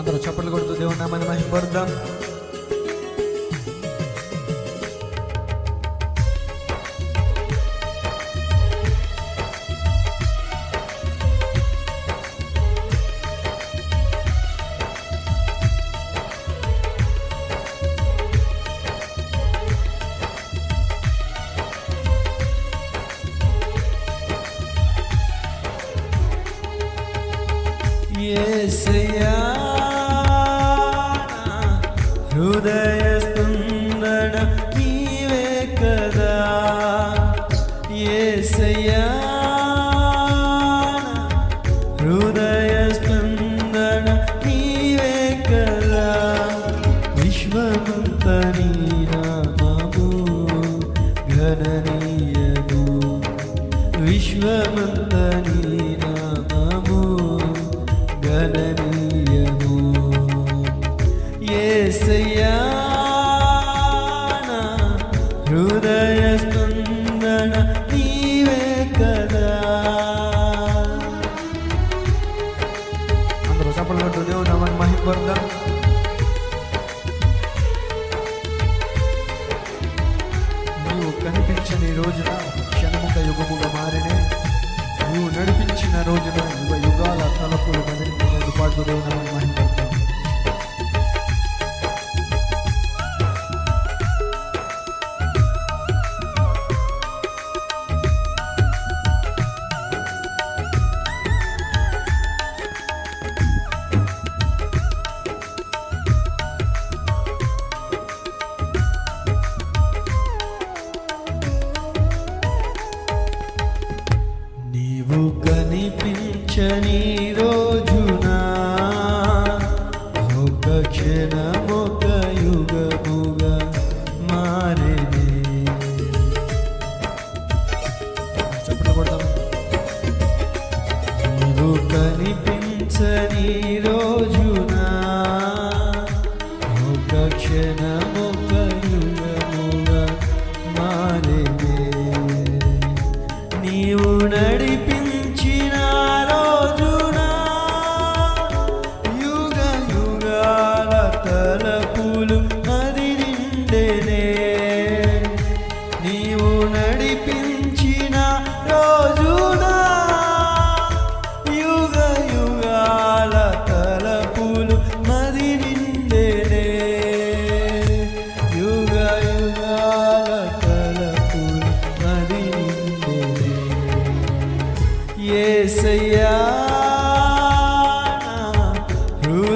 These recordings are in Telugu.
అందరూ చప్పట్లు కొడుతూ దేవుని నామాన్ని మహిమపడదాం యేసయ్యా నా హృదయ స్పందన నీవే కదా. ఏసయ్యా నా హృదయ స్పందన నీవే కదా. విశ్వమంత నీ నామము గణనీయము యేసయ్యా నా హృదయ స్పందన నీవే కదా. అందరూ చప్పలు కొట్టు దేవుడు నామని మహిమపడదాం నీవు కనిపించని రోజున క్షణముక యుగముగా మారినే నీవు నడిపించిన రోజున యుగ యుగాల తలపులు కదిలించినందుకు పాటు దేవుని మహిమపడతాం నువ్వు కనిపించని రోజున? ఒక క్షణ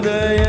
హృదయ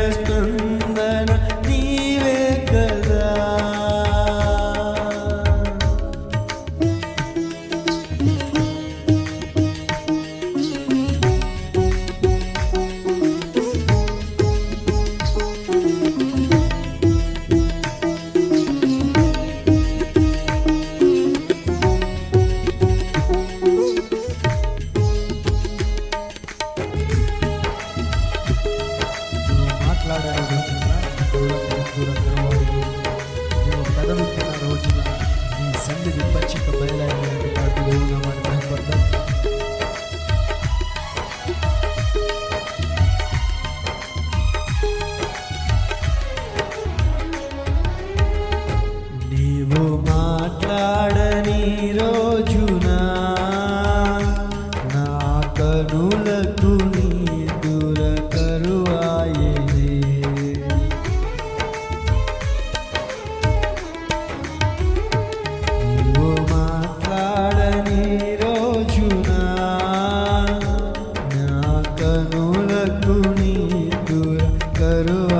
దూర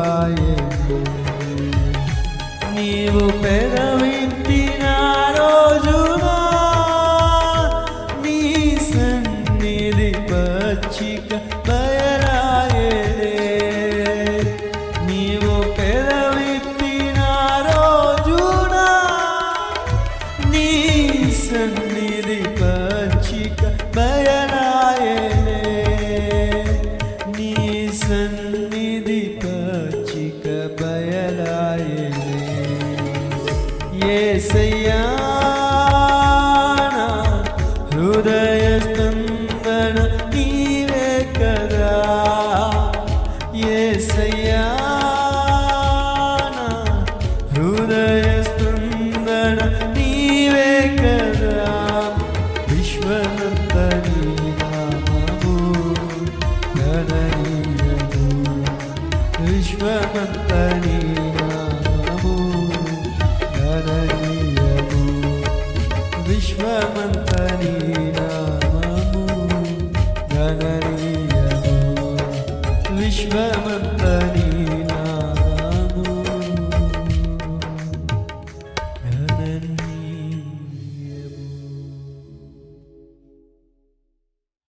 నీవు పెదవింటిన రోజున నీ సన్నిధి పచ్చిక బయలాయలే నీవు పెదవింటిన రోజున నీ సన్నిధి పచ్చిక బయలాయలే వేలాయేది ఏసయ్యా హృదయ స్పందన నీవే కదా. ఏసయ్యా హృదయ స్పందన నీవే కదా. విశ్వనంతని నామము ఘననీయము విశ్వనంత Vişme men